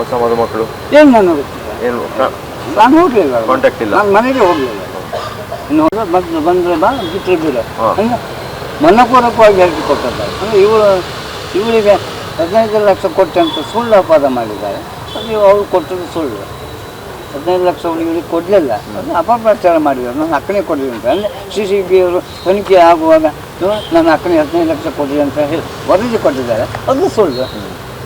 ಹೊಸ ಮದುಮಕ್ಕಳು? ಏನು ಗೊತ್ತಿಲ್ಲ ಏನು ನಾನು ಹೋಗ್ಲಿಲ್ಲ ಕಾಂಟ್ಯಾಕ್ಟ್ ಇಲ್ಲ. ನಾನು ಮನೆಗೆ ಹೋಗ್ಲಿಲ್ಲ. ಇನ್ನು ಹೋದ್ರೆ ಬಂದು ಬಂದರೆ ಬಾ ಬಿಟ್ಟರೆ ಬಿಡ. ಅಂದ್ರೆ ಮನಪೂರ್ವಕವಾಗಿ ಹೇಳಿಕೆ ಕೊಟ್ಟಿದ್ದಾರೆ ಅಂದರೆ ಇವಳು ಇವಳಿಗೆ ಹದಿನೈದು ಲಕ್ಷ ಕೊಟ್ಟೆ ಅಂತ ಸುಳ್ಳು ಅಪಾದ ಮಾಡಿದ್ದಾರೆ. ಅದು ಅವಳು ಕೊಟ್ಟದ್ದು ಸುಳ್ಳು. ಹದಿನೈದು ಲಕ್ಷ ಅವಳು ಇವಳಿಗೆ ಕೊಡಲಿಲ್ಲ. ಅದು ಅಪಪ್ರಚಾರ ಮಾಡಿದ್ದಾರೆ. ನನ್ನ ಅಕ್ಕನೇ ಕೊಡಲಿ ಅಂತ. ಅಂದರೆ ಸಿ ಸಿ ಬಿ ಅವರು ತನಿಖೆ ಆಗುವಾಗ ನನ್ನ ಅಕ್ಕನೇ ಹದಿನೈದು ಲಕ್ಷ ಕೊಡಲಿ ಅಂತ ಹೇಳಿ ವರದಿ ಕೊಟ್ಟಿದ್ದಾರೆ. ಅದು ಸುಳ್ಳು.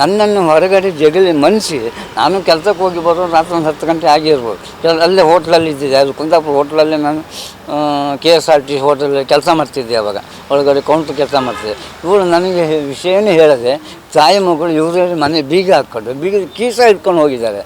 ನನ್ನನ್ನು ಹೊರಗಡೆ ಜಗಲಿ ಮನಸ್ಸಿ ನಾನು ಕೆಲಸಕ್ಕೆ ಹೋಗಿ ಬರೋ ರಾತ್ರಿ ಒಂದು ಹತ್ತು ಗಂಟೆ ಆಗಿರ್ಬೋದು. ಅಲ್ಲೇ ಹೋಟ್ಲಲ್ಲಿ ಇದ್ದಿದ್ದೆ. ಅದು ಕುಂದಾಪುರ ಹೋಟ್ಲಲ್ಲೇ ನಾನು ಕೆ ಎಸ್ ಆರ್ ಟಿ ಹೋಟೆಲಲ್ಲಿ ಕೆಲಸ ಮಾಡ್ತಿದ್ದೆ ಅವಾಗ. ಒಳಗಡೆ ಕೌಂಟ್ರ್ ಕೆಲಸ ಮಾಡ್ತಿದ್ದೆ. ಇವಳು ನನಗೆ ವಿಷಯ ವಿಷಯನೇ ಹೇಳದೆ, ತಾಯಿ ಮಗಳು ಇವರು ಮನೆ ಬೀಗ ಹಾಕ್ಕೊಂಡು, ಬೀಗ ಕೀಸ ಇಟ್ಕೊಂಡು ಹೋಗಿದ್ದಾರೆ.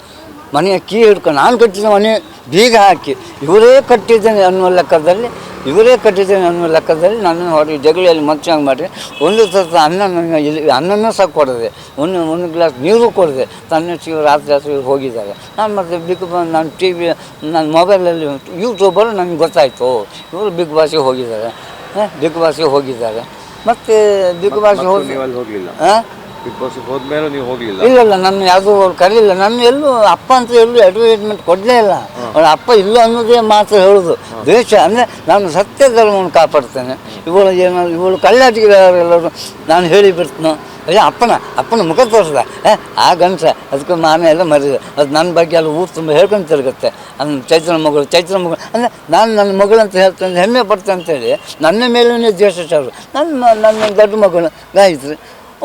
ಮನೆಯ ಕೀ ಹಿಡ್ಕೊಂಡು, ನಾನು ಕಟ್ಟಿದ ಮನೆ ಬೀಗ ಹಾಕಿ, ಇವರೇ ಕಟ್ಟಿದ್ದೇನೆ ಅನ್ನುವ ಲೆಕ್ಕದಲ್ಲಿ ಇವರೇ ಕಟ್ಟಿದ್ದೇನೆ ನನ್ನ ಲೆಕ್ಕದಲ್ಲಿ ನನ್ನನ್ನು ಹೊರಗೆ ಜಗಳಿಯಲ್ಲಿ ಮಚ್ಚಾಗಿ ಮಾಡಿ ಒಂದು ಸತ ಅನ್ನ ನನಗೆ ಇಲ್ಲಿ ಅನ್ನನೂ ಸಹ ಕೊಡದೆ ಒಂದು ಒಂದು ಗ್ಲಾಸ್ ನೀರು ಕೊಡದೆ ತನ್ನ ಶಿವ ರಾತ್ರಿ ರಾತ್ರಿ ಹೋಗಿದ್ದಾರೆ. ನಾನು ಮತ್ತೆ ಬಿಗ್ ಬಾ ನಾನು ಟಿ ವಿ ನನ್ನ ಮೊಬೈಲಲ್ಲಿ ಯೂಟ್ಯೂಬರು ನನಗೆ ಗೊತ್ತಾಯಿತು. ಇವರು ಬಿಗ್ ಬಾಸಿಗೆ ಹೋಗಿದ್ದಾರೆ. ಹ? ಬಿಗ್ ಬಾಸಿಗೆ ಹೋಗಿದ್ದಾರೆ. ಮತ್ತು ಬಿಗ್ ಬಾಸಿಗೆ ಹೋಗಿ ಹೋಗಲಿಲ್ಲ. ಹಾಂ? ಬಿಗ್ ಹೋದ್ಮೇಲೆ ನೀವು ಹೋಗ್ಲಿಲ್ಲ. ಇಲ್ಲ ಇಲ್ಲ ನನ್ನ ಯಾವುದೂ ಅವ್ರು ಕರೀಲಿಲ್ಲ. ನನ್ನ ಎಲ್ಲೂ ಅಪ್ಪ ಅಂತ ಎಲ್ಲೂ ಅಡ್ವರ್ಟೈಸ್ಮೆಂಟ್ ಕೊಡಲೇ ಇಲ್ಲ. ಅವಳ ಅಪ್ಪ ಇಲ್ಲ ಅನ್ನೋದೇ ಮಾತ್ರ ಹೇಳೋದು. ದ್ವೇಷ ಅಂದರೆ ನಾನು ಸತ್ಯ ಧರ್ಮವನ್ನು ಕಾಪಾಡ್ತೇನೆ. ಇವಳು ಏನೋ ಇವಳು ಕಳ್ಳಾಟಿಗೆಲ್ಲರೂ ನಾನು ಹೇಳಿ ಬಿಡ್ತೀನೋ. ಅಯ್ಯ ಅಪ್ಪನ ಅಪ್ಪನ ಮುಖ ತೋರಿಸ್ದ. ಏ ಆ ಗಂಟೆ ಅದಕ್ಕೆ ಮಾಮೆ ಎಲ್ಲ ಮರಿದೆ. ಅದು ನನ್ನ ಬಗ್ಗೆ ಎಲ್ಲ ಊರು ತುಂಬ ಹೇಳ್ಕೊಂಡು ತಿರುಗುತ್ತೆ. ನನ್ನ ಚೈತ್ರ ಮಗಳು ಚೈತ್ರ ಮಗಳು ಅಂದರೆ ನಾನು ನನ್ನ ಮಗಳು ಅಂತ ಹೇಳ್ತೇನೆ ಹೆಮ್ಮೆ ಪಡ್ತೇನೆ ಅಂತೇಳಿ ನನ್ನ ಮೇಲೇ ದ್ವೇಷ ಚಾರು ನನ್ನ ನನ್ನ ದೊಡ್ಡ ಮಗಳು ಗಾಯತ್ರಿ.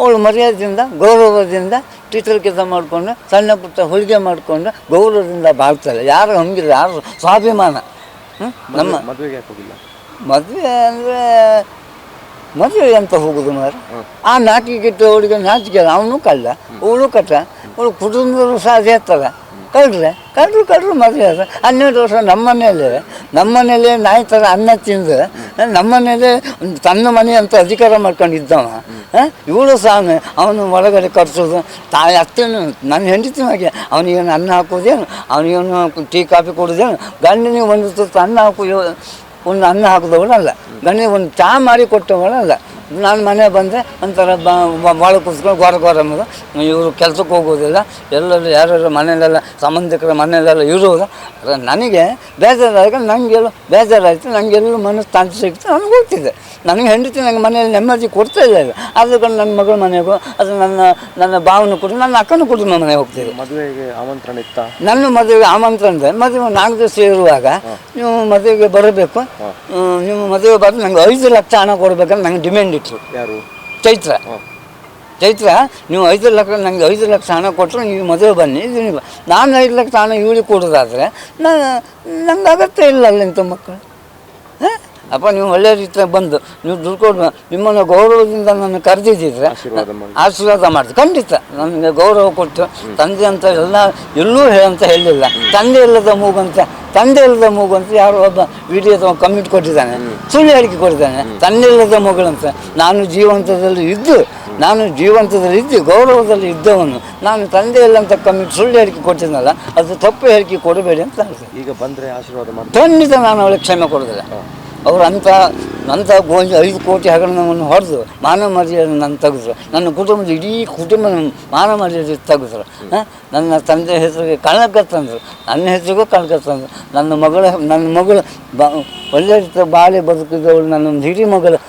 ಅವಳು ಮರ್ಯಾದೆಯಿಂದ ಗೌರವದಿಂದ ಟೀಚರ್ ಕೆಲಸ ಮಾಡಿಕೊಂಡು ಸಣ್ಣ ಪುಟ್ಟ ಹೊಲಿಗೆ ಮಾಡಿಕೊಂಡು ಗೌರವದಿಂದ ಬಾಳ್ತಾಳೆ. ಯಾರು ಹಂಗಿಲ್ಲ ಯಾರು ಸ್ವಾಭಿಮಾನ? ನಮ್ಮ ಮದುವೆಗೆ ಹೋಗಿಲ್ಲ? ಮದುವೆ ಅಂದರೆ ಮದುವೆ ಅಂತ ಹೋಗುದು ಮಾರ ಆ ನಾಟಿಗೆ ಅವಳಿಗೆ ನಾಚಿಕೆ ಅವನು ಕಳ್ಳ ಅವಳು ಕಟ್ಟ ಅವಳು ಕುಟುಂಬದವರು ಸಹ ಅದೇ ಥರ ಕಳ್ರೆ ಕಳ್ಳರು ಕಳ್ಳರು ಮದುವೆ ಅದು ಹನ್ನೆರಡು ವರ್ಷ ನಮ್ಮನೇಲೆ ಮನೇಲಿ ನಾಯಿ ಥರ ಅನ್ನ ತಿಂದು ಒಂದು ತನ್ನ ಮನೆ ಅಂತ ಅಧಿಕಾರ ಮಾಡ್ಕೊಂಡಿದ್ದವ. ಇವಳು ಸಾನು ಅವನು ಒಳಗಡೆ ಕಟ್ಸೋದು ತಾಯಿ ಅತ್ತೇನು, ನನ್ನ ಹೆಂಡತಿ ಹಾಗೆ. ಅವನಿಗೇನು ಅನ್ನ ಹಾಕೋದೇನು ಅವನಿಗೇನು ಟೀ ಕಾಫಿ ಕೊಡೋದೇನು ಗಂಡನಿಗೆ ಒಂದು ತುತ್ತು ಅನ್ನ ಹಾಕೋ ಒಂದು ಅನ್ನ ಹಾಕಿದವಳಲ್ಲ. ಗಂಡನಿಗೆ ಒಂದು ಚಹಾ ಮಾಡಿ ಕೊಟ್ಟವಳಲ್ಲ. ನಾನು ಮನೆ ಬಂದೆ ಒಂಥರ ಭಾಳ ಕೂತ್ಕೊಂಡು ಗೋರ ಗೋರ ಅನ್ನೋದು ಇವರು ಕೆಲಸಕ್ಕೆ ಹೋಗೋದಿಲ್ಲ. ಎಲ್ಲರೂ ಯಾರ್ಯಾರು ಮನೆಯಲ್ಲೆಲ್ಲ, ಸಂಬಂಧಿಕರ ಮನೆಯಲ್ಲೆಲ್ಲ ಇರೋದು ನನಗೆ ಬೇಜಾರಾಗ ನನಗೆಲ್ಲೋ ಬೇಜಾರಾಯಿತು ನನಗೆಲ್ಲೂ ಮನಸ್ಸು ತಾಂತ್ರಿಕ ಸಿಗ್ತು ನನಗೆ ಹೋಗ್ತಿದ್ದೆ ನನಗೆ ಹೆಂಡತಿ ನನಗೆ ಮನೆಯಲ್ಲಿ ನೆಮ್ಮದಿ ಕೊಡ್ತಾ ಇಲ್ಲ ಅದು ಆದ್ರೂ ನನ್ನ ಮಗಳ ಮನೆಗೂ ಅದು ನನ್ನ ನನ್ನ ಭಾವನ ಕೂಡ ನನ್ನ ಅಕ್ಕನ ಕುಟುಂಬ ಮನೆಗೆ ಹೋಗ್ತೀವಿ ಮದುವೆಗೆ ಆಮಂತ್ರಣ ಇತ್ತ? ನನ್ನ ಮದುವೆಗೆ ಆಮಂತ್ರಣದ ಮದುವೆ ನಾಲ್ಕು ದಿವಸ ಇರುವಾಗ ನೀವು ಮದುವೆಗೆ ಬರಬೇಕು. ನಿಮ್ಮ ನೀವು ಮದುವೆ ಬಂದು ನಂಗೆ ಐದು ಲಕ್ಷ ಹಣ ಕೊಡಬೇಕಂತ ನಂಗೆ ಡಿಮ್ಯಾಂಡ್ ಇಟ್ಟರು ಯಾರು? ಚೈತ್ರ. ಚೈತ್ರ ನೀವು ಐದು ಲಕ್ಷ ನನಗೆ ಐದು ಲಕ್ಷ ಹಣ ಕೊಟ್ಟರು ನೀವು ಮದುವೆ ಬನ್ನಿ. ಇದು ನೀವು ನಾನು ಐದು ಲಕ್ಷ ಹಣ ಇವಳಿಗೆ ಕೊಡೋದಾದರೆ ನಾನು ನಂಗೆ ಅಗತ್ಯ ಇಲ್ಲ ಅಲ್ಲಿಂತ ಮಕ್ಕಳು. ಹ? ಅಪ್ಪ ನೀವು ಒಳ್ಳೆ ರೀತಿಯ ಬಂದು ನೀವು ದುಡ್ಡು ಕೊಡು ನಿಮ್ಮನ್ನು ಗೌರವದಿಂದ ನನ್ನ ಕರೆದಿದ್ದಿದ್ರೆ ಆಶೀರ್ವಾದ ಮಾಡಿದೆ ಖಂಡಿತ ನನಗೆ ಗೌರವ ಕೊಟ್ಟು ತಂದೆ ಅಂತ ಎಲ್ಲ ಎಲ್ಲೂ ಹೇಳಂತ ಹೇಳಿಲ್ಲ. ತಂದೆ ಇಲ್ಲದ ಮೂಗಂತ ತಂದೆ ಇಲ್ಲದ ಮೂಗು ಅಂತ ಯಾರೋ ಒಬ್ಬ ವಿಡಿಯೋ ಕಮಿಟ್ ಕೊಟ್ಟಿದ್ದಾನೆ ಸುಳ್ಳು ಹೇಳಿಕೆ ಕೊಟ್ಟಿದ್ದಾನೆ. ತಂದೆ ಇಲ್ಲದ ಮಗಳಂತ ನಾನು ಜೀವಂತದಲ್ಲಿ ಇದ್ದು ನಾನು ಜೀವಂತದಲ್ಲಿ ಇದ್ದು ಗೌರವದಲ್ಲಿ ಇದ್ದವನು. ನಾನು ತಂದೆ ಇಲ್ಲ ಅಂತ ಕಮಿಟ್ ಸುಳ್ಳು ಹೇಳಿಕೆ ಕೊಟ್ಟಿದ್ನಲ್ಲ ಅದು ತಪ್ಪು ಹೇಳಿಕೆ ಕೊಡಬೇಡಿ ಅಂತ ಈಗ ಬಂದರೆ ಆಶೀರ್ವಾದ ಮಾಡಿ ಖಂಡಿತ ನಾನು ಅವಳಿಗೆ ಕ್ಷಮೆ ಕೊಡೋದಿಲ್ಲ ಅವ್ರು ನಂತ ಗೋಂಜಿ ಐದು ಕೋಟಿ ಹಗರಣವನ್ನು ಹೊಡೆದು ಮಾನವ ಮರ್ಯಾದೆ ನನ್ನ ತೆಗೆದ್ರು. ನನ್ನ ಕುಟುಂಬದ ಇಡೀ ಕುಟುಂಬ ಮಾನವ ಮರ್ಯಾದೆ ತೆಗೆದ್ರು? ನನ್ನ ತಂದೆ ಹೆಸರಿಗೆ ಕಣಕ ತಂದರು. ನನ್ನ ಹೆಸರಿಗೂ ಕಣಕ ತಂದರು. ನನ್ನ ಮಗಳ, ನನ್ನ ಮಗಳು ಬ, ಒಳ್ಳೆ ರೀತಿಯ ಬಾಳೆ ಬದುಕಿದವಳು ನನ್ನ ಹಿರಿ ಮಗಳು.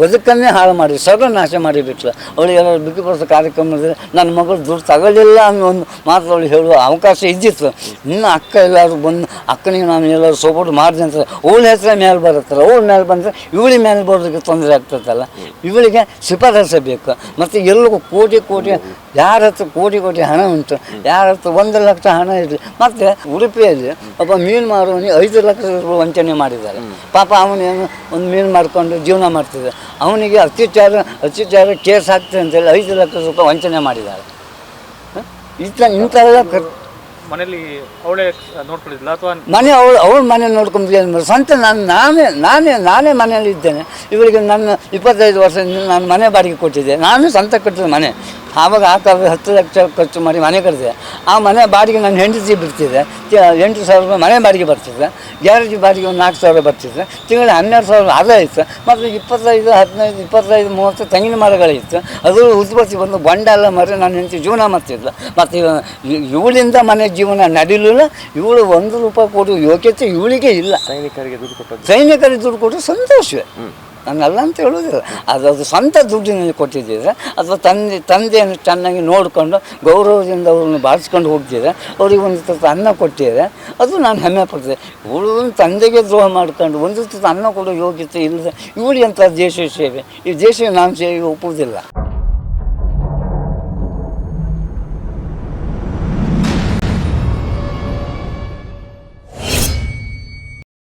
ಬದುಕನ್ನೇ ಹಾಳು ಮಾಡಿ ಸರ್ವನಾಶ ಮಾಡಿಬಿಟ್ಲು ಅವಳು ಏನಾದ್ರು ಬಿಗಿ ಬಸ್ ಕಾರ್ಯಕ್ರಮದಲ್ಲಿ ನನ್ನ ಮಗಳು ದುಡ್ಡು ತಗೊಳ್ಳಿಲ್ಲ ಅನ್ನೋ ಒಂದು ಮಾತು ಅವಳು ಹೇಳುವ ಅವಕಾಶ ಇದ್ದಿತ್ತು. ಇನ್ನು ಅಕ್ಕ ಎಲ್ಲಾದ್ರು ಬಂದು, ಅಕ್ಕನಿಗೆ ನಾನು ಎಲ್ಲರೂ ಸಪೋರ್ಟ್ ಮಾಡಿದೆ ಅಂತ ಅವಳ ಹೆಸರ ಮೇಲೆ ಬರುತ್ತಲ್ಲ, ಅವಳ ಮೇಲೆ ಬಂದರೆ ಇವಳಿ ಮೇಲೆ ಬರೋದಕ್ಕೆ ತೊಂದರೆ ಆಗ್ತದಲ್ಲ. ಇವಳಿಗೆ ಶಿಫಾರಸ ಬೇಕು. ಮತ್ತು ಎಲ್ಲರಿಗೂ ಕೋಟಿ ಕೋಟಿ, ಯಾರ ಹತ್ರ ಕೋಟಿ ಕೋಟಿ ಹಣ ಉಂಟು. ಯಾರ ಹತ್ರ ಒಂದು ಲಕ್ಷ ಹಣ ಇರಲಿ. ಮತ್ತು ಉಡುಪಿಯಲ್ಲಿ ಒಬ್ಬ ಮೀನು ಮಾರುವವನಿಗೆ ಐದು ಲಕ್ಷ ರೂಪಾಯಿ ವಂಚನೆ ಮಾಡಿದ್ದಾರೆ. ಪಾಪ ಅವನೇನು ಒಂದು ಮೀನು ಮಾಡಿಕೊಂಡು ಜೀವನ ಮಾಡ್ತಿದ್ದ ಅವನಿಗೆ ಅತ್ಯಾಚಾರ ಅತ್ಯಾಚಾರ ಕೇಸ್ ಆಗ್ತದೆ ಅಂತೇಳಿ ಐದು ಲಕ್ಷ ರೂಪಾಯಿ ವಂಚನೆ ಮಾಡಿದ್ದಾರೆ? ಇಂಥ ಇಂಥವೆಲ್ಲ ಮನೇಲಿ ಅವಳೇ ನೋಡ್ಕೊಂಡಿದ್ಲ ಅಥವಾ ಮನೆ ಅವಳು ಅವಳು ಮನೆ ನೋಡ್ಕೊಂಡು ಸ್ವಂತ ನಾನು ನಾನೇ ನಾನೇ ನಾನೇ ಮನೆಯಲ್ಲಿ ಇದ್ದೇನೆ ಇವರಿಗೆ ನನ್ನ ಇಪ್ಪತ್ತೈದು ವರ್ಷದಿಂದ ನಾನು ಮನೆ ಬಾಡಿಗೆ ಕೊಟ್ಟಿದ್ದೆ. ನಾನು ಸ್ವಂತ ಕಟ್ಟಿದ ಮನೆ. ಆವಾಗ ಆ ಕಾಲದಲ್ಲಿ ಹತ್ತು ಲಕ್ಷ ಖರ್ಚು ಮಾಡಿ ಮನೆ ಕಟ್ಟಿದೆ ಆ ಮನೆ ಬಾಡಿಗೆ ನನ್ನ ಹೆಂಡತಿ ಬಿಡ್ತಿದ್ದೆ ತಿ- ಎಂಟು ಸಾವಿರ ರೂಪಾಯಿ ಮನೆ ಬಾಡಿಗೆ ಬರ್ತಿದೆ. ಗ್ಯಾರೇಜ್ ಬಾಡಿಗೆ ಒಂದು ನಾಲ್ಕು ಸಾವಿರ ಬರ್ತಿದ್ದೆ ತಿಂಗಳ ಹನ್ನೆರಡು ಸಾವಿರ ಆದಾಯ ಇತ್ತು. ಮತ್ತು ಇಪ್ಪತ್ತೈದು ಹದಿನೈದು ಇಪ್ಪತ್ತೈದು ಮೂವತ್ತು ತೆಂಗಿನ ಮರಗಳಿತ್ತು ಅದು ಉತ್ಪತ್ತಿ ಬಂದು ಬಂಡ ಎಲ್ಲ ಮರೆ ನನ್ನ ಹೆಂಡತಿ ಜೀವನ ಮಾಡ್ತಿದ್ದೆ ಮತ್ತು ಇವ- ಇವಳಿಂದ ಮನೆ ಜೀವನ ನಡೀಲಿಲ್ಲ. ಇವಳು ಒಂದು ರೂಪಾಯಿ ಕೊಡುವ ಯೋಗ್ಯತೆ ಇವಳಿಗೆ ಇಲ್ಲ. ಸೈನಿಕರಿಗೆ ದುಡ್ಡು ಕೊಟ್ಟು ಸೈನಿಕರಿಗೆ ದುಡ್ಡು ಕೊಟ್ಟರೆ ಸಂತೋಷವೇ. ನಾನಲ್ಲ ಅಂತ ಹೇಳೋದಿಲ್ಲ. ಅದು ಅದು ಸ್ವಂತ ದುಡ್ಡಿನಲ್ಲಿ ಕೊಟ್ಟಿದ್ದಿದ್ರೆ ಅಥವಾ ತಂದೆ, ತಂದೆಯನ್ನು ಚೆನ್ನಾಗಿ ನೋಡಿಕೊಂಡು ಗೌರವದಿಂದ ಅವ್ರನ್ನ ಬಾಳಿಸ್ಕೊಂಡು ಹೋಗ್ತಿದ್ರೆ ಅವ್ರಿಗೆ ಒಂದು ತುತ್ತು ಅನ್ನ ಕೊಟ್ಟಿದ್ರೆ ಅದು ನಾನು ಹೆಮ್ಮೆ ಪಡ್ತೇನೆ. ಇವಳು ತಂದೆಗೆ ದ್ರೋಹ ಮಾಡ್ಕೊಂಡು ಒಂದು ತುತ್ತು ಅನ್ನ ಕೊಡೋ ಯೋಗ್ಯತೆ ಇಲ್ಲದೆ ಇವಳು ಅಂತ ದೇಶ ಸೇವೆ. ಈ ದೇಶ ನಾನು ಸೇವೆ ಒಪ್ಪುವುದಿಲ್ಲ.